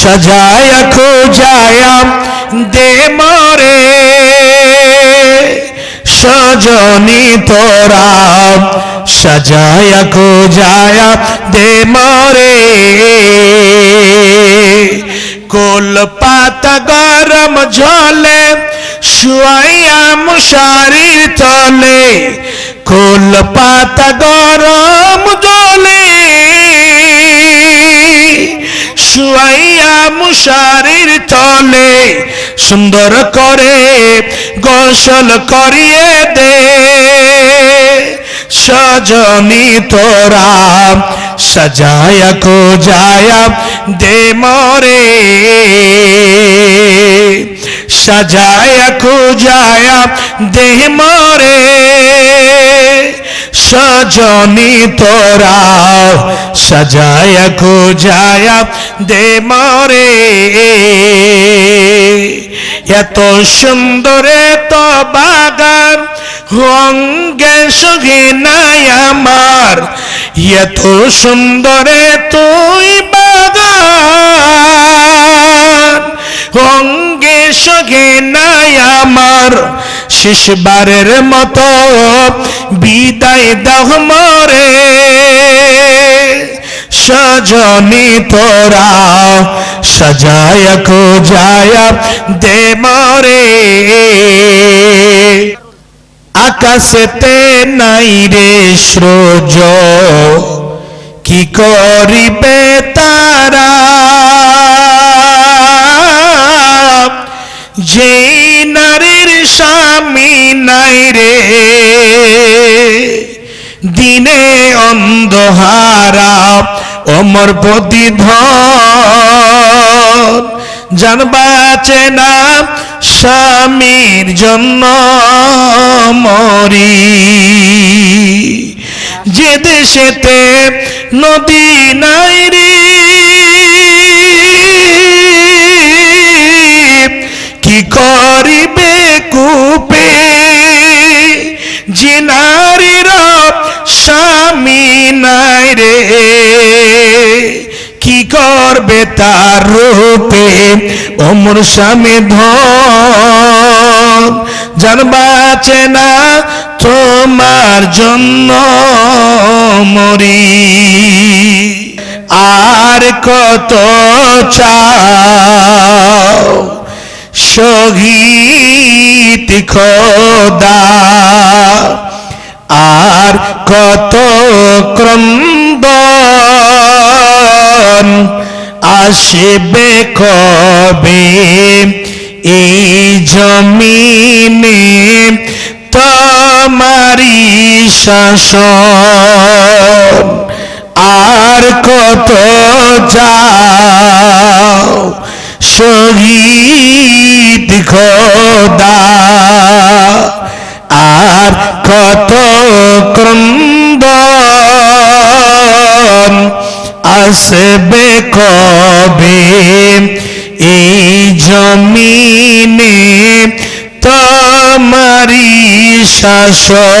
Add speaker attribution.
Speaker 1: সাজায়া খোজায়া দে মরে। সজনী তোরা, সাজায়া খোজায়া দে মরে। কোল পাতা গরম ঝলে শুয়াইয়া মশারির তলে। কোল পাতা গরম জলে, শুয়াইয়া মুশারির তলে, সুন্দর করে গোসল করিয়ে দে। সজনী তোরা সাজায়া কো যায়া দে মরে। সাজায়া কো যায়া দে মরে। সজনী তোরা সাজায়া যায়া দে মরে। এত সুন্দর তো বাগান অঙ্গে সহে নাই আমার। এত সুন্দর তুই বাগান অঙ্গে সহে নাই আমার। শেষবারের মতো বিদায় দাহ মরে। সজনী তোরা, সাজায়া কো যায়া দে মরে। আকাশেতে নাই রে সূর্য, কি করিবে তারা? যেই নারীর স্বামী নাই রে, দিনে অন্ধহারা অমর প্রতিধন জানবাচে না স্বামীর জন্য মরি। যে দেশেতে নদী নাই রে, কি করিবে কূপে? জিনারীরা স্বামী নাই রে। করবে তার রূপে অমর স্বামী ধন। জানবাচে না, তোমার জন্য মরি। আর কত চাও? শহীদ খোদা। আর কত আসবে কবে? এই জমিনে তোমারি শাসন আর কত যাও শহীদ খোদা, আর কত ক্রন্দন আসবে জমিনে তোমারি শাসন।